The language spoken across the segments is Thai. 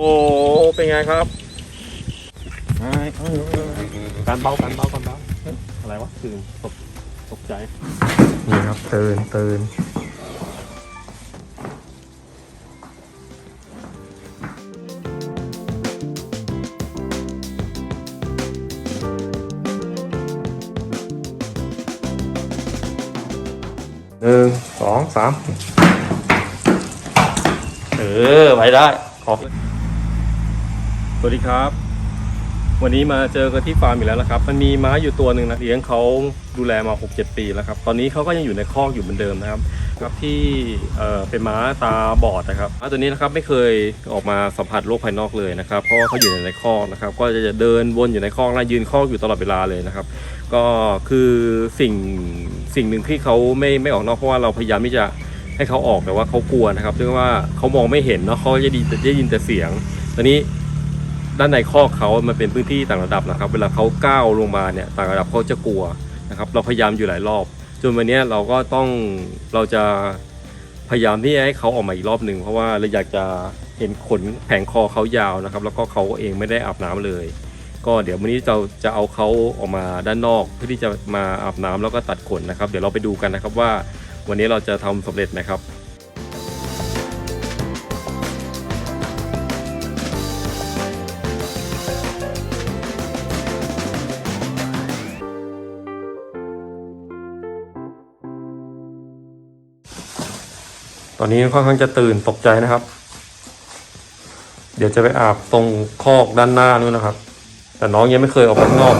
โอ้เป็นไงครับการเบาการเบาการเบาเฮ้ยอะไรวะตื่นตกตกใจนี่ครับตื่นตื่นหนึ่งสองสามเออไปได้ขอบ สวัสดีครับ วันนี้มาเจอกันที่ฟาร์มอีกแล้วนะครับ มันมีม้าอยู่ตัวหนึ่งนะเลี้ยงเขาดูแลมา 6-7 ปีแล้วครับ ตอนนี้เขาก็ยังอยู่ในคอกอยู่เหมือนเดิมนะครับครับที่เอ่อเป็นม้าตาบอดนะครับม้าตัวนี้นะครับไม่เคยออกมาสัมผัสโลกภายนอกเลยนะครับ เพราะว่าเขาอยู่ในคอกนะครับ ก็จะเดินวนอยู่ในคอกและยืนคอกอยู่ตลอดเวลาเลยนะครับ ก็คือสิ่งสิ่งหนึ่งที่เขาไม่ไม่ออกนอกเพราะว่าเราพยายามที่จะให้เขาออกแต่ว่าเขากลัวนะครับซึ่งว่าเขามองไม่เห็นเนาะเขาจะดีจะยินแต่เสียงตอนนี้ ด้านในคอเขามันเป็นพื้นที่ต่างระดับนะครับ เวลาเขาก้าวลงมาเนี่ยต่างระดับเขาจะกลัวนะครับเราพยายามอยู่หลายรอบ จนวันนี้เราก็ต้องเราจะพยายามที่จะให้เขาออกมาอีกรอบหนึ่งเพราะว่าเราอยากจะเห็นขนแผงคอเขายาวนะครับ แล้วก็เขาเองไม่ได้อาบน้ำเลย ก็เดี๋ยววันนี้เราจะเอาเขาออกมาด้านนอก เพื่อที่จะมาอาบน้ำแล้วก็ตัดขนนะครับ เดี๋ยวเราไปดูกันนะครับว่าวันนี้เราจะทำสำเร็จไหมครับ ตอนนี้ค่อนข้างจะตื่นตกใจนะครับ เดี๋ยวจะไปอาบตรงคอกด้านหน้านู้นนะครับ แต่น้องยังไม่เคยออกไปข้างนอก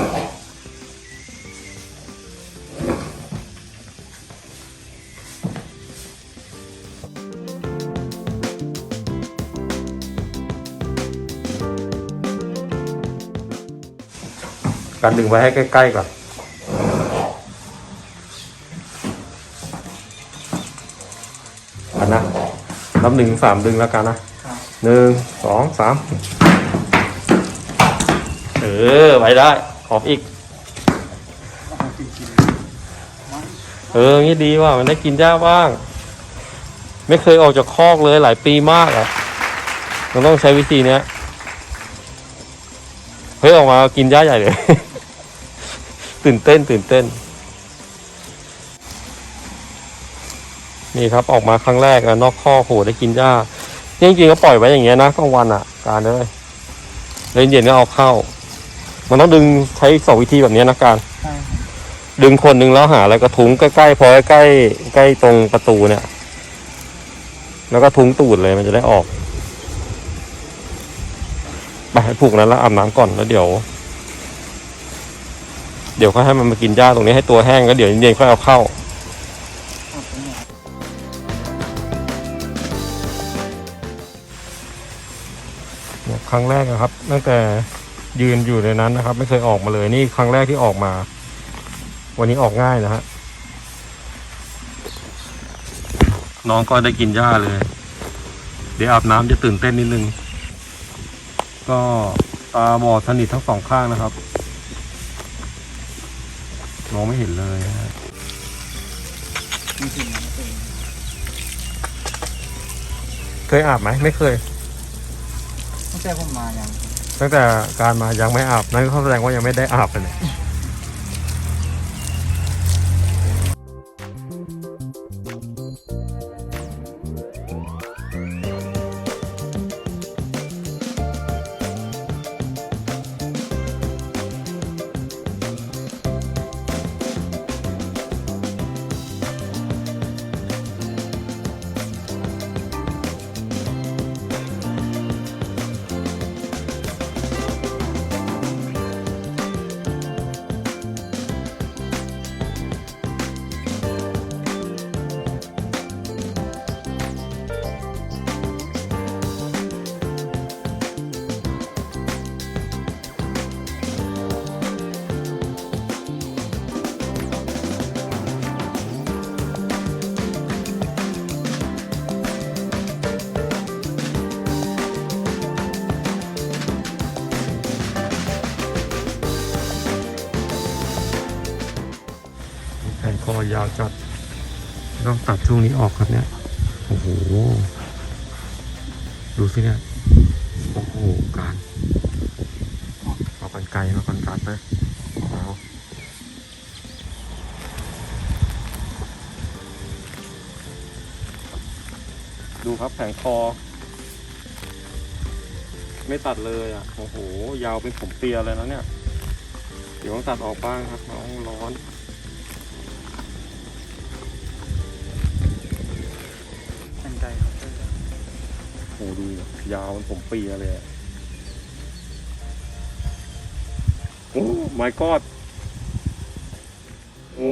การดึงไว้ให้ใกล้ๆก่อน นนะ นับหนึ่งสามดึงแล้วกันนะหนึ่งสองสามเออไปได้ ขอบอีก เออ งี้ดีว่ามันได้กินหญ้าบ้าง ไม่เคยออกจากคอกเลยหลายปีมากอะ่ะมันต้องใช้วิธีเนี้ย เฮ้ย ออกมากินหญ้าใหญ่เลย ตื่นเต้น ตื่นเต้น นี่ครับออกมาครั้งแรกอะนอกข้อกโหได้กินหญ้านี่จริงๆก็ปล่อยไว้อย่างเงี้ยนะกลางวันอะ การเลยแล้วเย็นๆก็เอาเข้า มันต้องดึงใช้สองวิธีแบบเนี้ยนะการใช่ครับดึงคนหนึ่งแล้วหาอะไรกระทุ้งใกล้ๆพอใกล้ๆใกล้ตรงประตูเนี่ย แล้วก็ทุ้งตูดเลยมันจะได้ออกไปให้ผูกนั้นแล้วอาบน้ำก่อนแล้วเดี๋ยว เดี๋ยวค่อยให้มันมากินหญ้าตรงนี้ให้ตัวแห้งแล้วเดี๋ยวเย็นๆค่อยเอาเข้า ครั้งแรกนะครับ ตั้งแต่ยืนอยู่ในนั้นนะครับ ไม่เคยออกมาเลยนี่ครั้งแรกที่ออกมา วันนี้ออกง่ายนะฮะน้องก็ได้กินหญ้าเลย เดี๋ยวอาบน้ำจะตื่นเต้นนิดนึง ก็ตาบอดสนิททั้งสองข้างนะครับมองไม่เห็นเลยนะฮะจริงๆนะตัวเองเคยอาบไหมไม่เคยตั้ง แต่ผมมายังตั้งแต่การมายังไม่อาบนั่นก็แสดงว่ายังไม่ได้อาบเลยาวจัดต้องตัดช่วงนี้ออกครับเนี่ย โอ้โห ดูสิเนี่ย โอ้โห การเอากันไกลมากันการไปดูครับแผงคอ ไม่ตัดเลยอะ โอ้โห ยาวเป็นผมเปียเลยนะเนี่ย เดี๋ยวต้องตัดออกบ้างครับน้องร้อนเป็น โอ้โหดูยาวเป็นผมเปียเลยอะโอ้ my god โอ้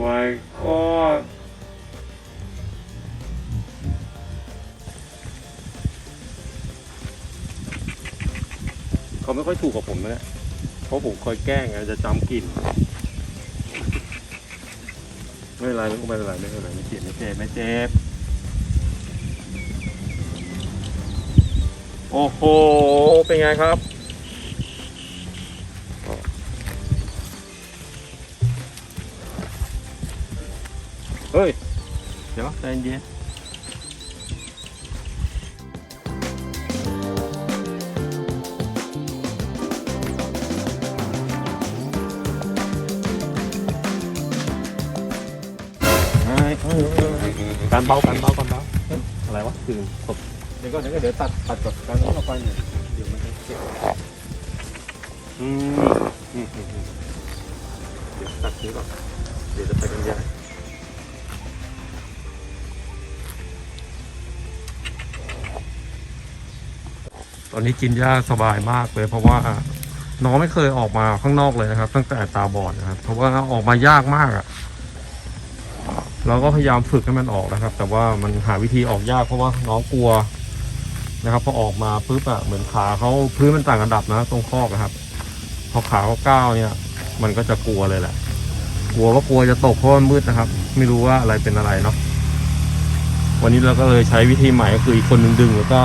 my god เขาไม่ค่อยถูกกับผมนะเนี่ยเพราะผมคอยแกล้งไงจะจำกลิ่นไม่เป็นไรไม่เป็นไรไม่เป็นไรไม่เจ็บไม่เจ็บไม่เจ็บ โอ้โห เป็นไงครับ เฮ้ย เดี๋ยวใจเย็นการเบาการเบาการเบาเฮ้ยอะไรวะ คือตบเดี๋ยวก่อนเดี๋ยวก่อนเดี๋ยวตัดตัดก่อนการนี้ออกไปเนี่ยเดี๋ยวมันจะเจ็บอืมอืมอืมอืมเดี๋ยวตัดนี้ก่อนเดี๋ยวจะไปกันใหญ่ตอนนี้กินหญ้าสบายมากเลย เพราะว่าน้องไม่เคยออกมาข้างนอกเลยนะครับ ตั้งแต่ตาบอดนะครับ เพราะว่าออกมายากมากอะ่ะเราก็พยายามฝึกให้มันออกนะครับ แต่ว่ามันหาวิธีออกยากเพราะว่าน้องกลัว นะครับพอออกมาปุ๊บอะเหมือนขาเขาพื้นมันต่างระดับนะตรงคอกนะครับ พอขาเขาก้าวเนี่ย มันก็จะกลัวเลยแหละ กลัวว่ากลัวจะตกเพราะมันมืดนะครับ ไม่รู้ว่าอะไรเป็นอะไรเนาะวันนี้เราก็เลยใช้วิธีใหม่ก็คืออีกคนนึงดึงแล้วก็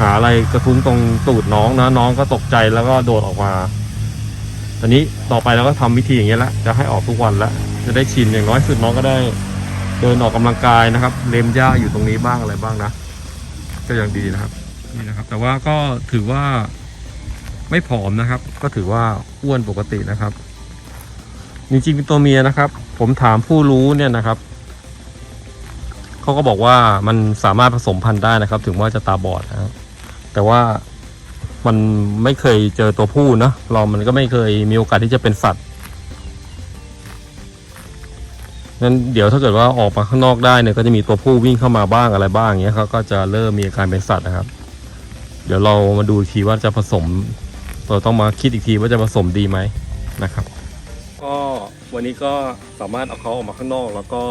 หาอะไรกระทุ้งตรงตูดน้องนะน้องก็ตกใจแล้วก็โดดออกมา ตอนนี้ต่อไปเราก็ทำวิธีอย่างเงี้ยละจะให้ออกทุกวันละจะได้ชินอย่างน้อยสุดน้องก็ได้ เดินออกกำลังกายนะครับ เล็มหญ้าอยู่ตรงนี้บ้างอะไรบ้างนะ ก็ยังดีนะครับนี่นะครับ แต่ว่าก็ถือว่าไม่ผอมนะครับ ก็ถือว่าอ้วนปกตินะครับจริงๆเป็นตัวเมียนะครับ ผมถามผู้รู้เนี่ยนะครับเขาก็บอกว่ามันสามารถผสมพันธุ์ได้นะครับ ถึงว่าจะตาบอดนะครับแต่ว่ามันไม่เคยเจอตัวผู้นะเรามันก็ไม่เคยมีโอกาสที่จะเป็นสัตว์ งั้นเดี๋ยวถ้าเกิดว่าออกมาข้างนอกได้เนี่ยก็จะมีตัวผู้วิ่งเข้ามาบ้างอะไรบ้างอย่างเงี้ยเขาก็จะเริ่มมีอาการเป็นสัตว์นะครับ เดี๋ยวเรามาดูอีกทีว่าจะผสมเราต้องมาคิดอีกทีว่าจะผสมดีไหมนะครับ ก็วันนี้ก็สามารถเอาเขาออกมาข้างนอก แล้วก็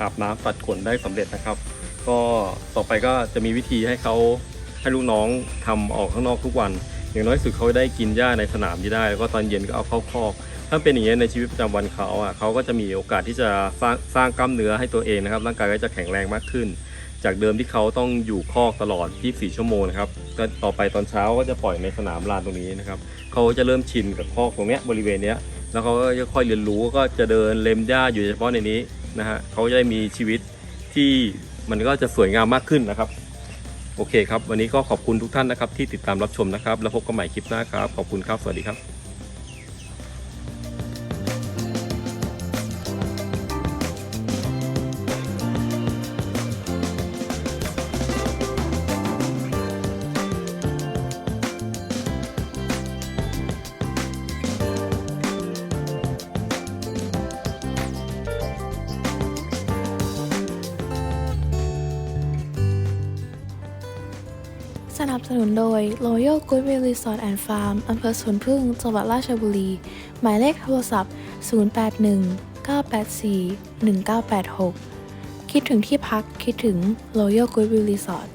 อาบน้ำตัดขนได้สำเร็จนะครับ ก็ต่อไปก็จะมีวิธีให้เขาให้ลูกน้องทำออกข้างนอกทุกวัน อย่างน้อยสุดเขาได้กินหญ้าในสนามที่ได้ แล้วก็ตอนเย็นก็เอาเข้าคอก ถ้าเป็นอย่างนี้ยในชีวิตประจำวันเขาอะเขาก็จะมีโอกาสที่จะสร้างสร้างกล้ามเนื้อให้ตัวเองนะครับร่างกายก็จะแข็งแรงมากขึ้น จากเดิมที่เขาต้องอยู่คอกตลอด 24 ชั่วโมงนะครับก็ต่อไปตอนเช้าก็จะปล่อยในสนามลานตรงนี้นะครับเขาจะเริ่มชินกับคอกตรงเนี้ยบริเวณเนี้ยแล้วเขาก็จะค่อยเรียนรู้ก็จะเดินเล็มหญ้าอยู่เฉพาะในนี้นะฮะเขาจะได้มีชีวิตที่มันก็จะสวยงามมากขึ้นนะครับโอเคครับ วันนี้ก็ขอบคุณทุกท่านนะครับที่ติดตามรับชมนะครับ แล้วพบกันใหม่คลิปหน้าครับ ขอบคุณครับ สวัสดีครับ สนับสนุนโดย Royal Goodwill Resort and Farm อำเภอสวนพึ่ง จังหวัดราชบุรี หมายเลขโทรศัพท์ 081 984 1986 คิดถึงที่พักคิดถึง Royal Goodwill Resort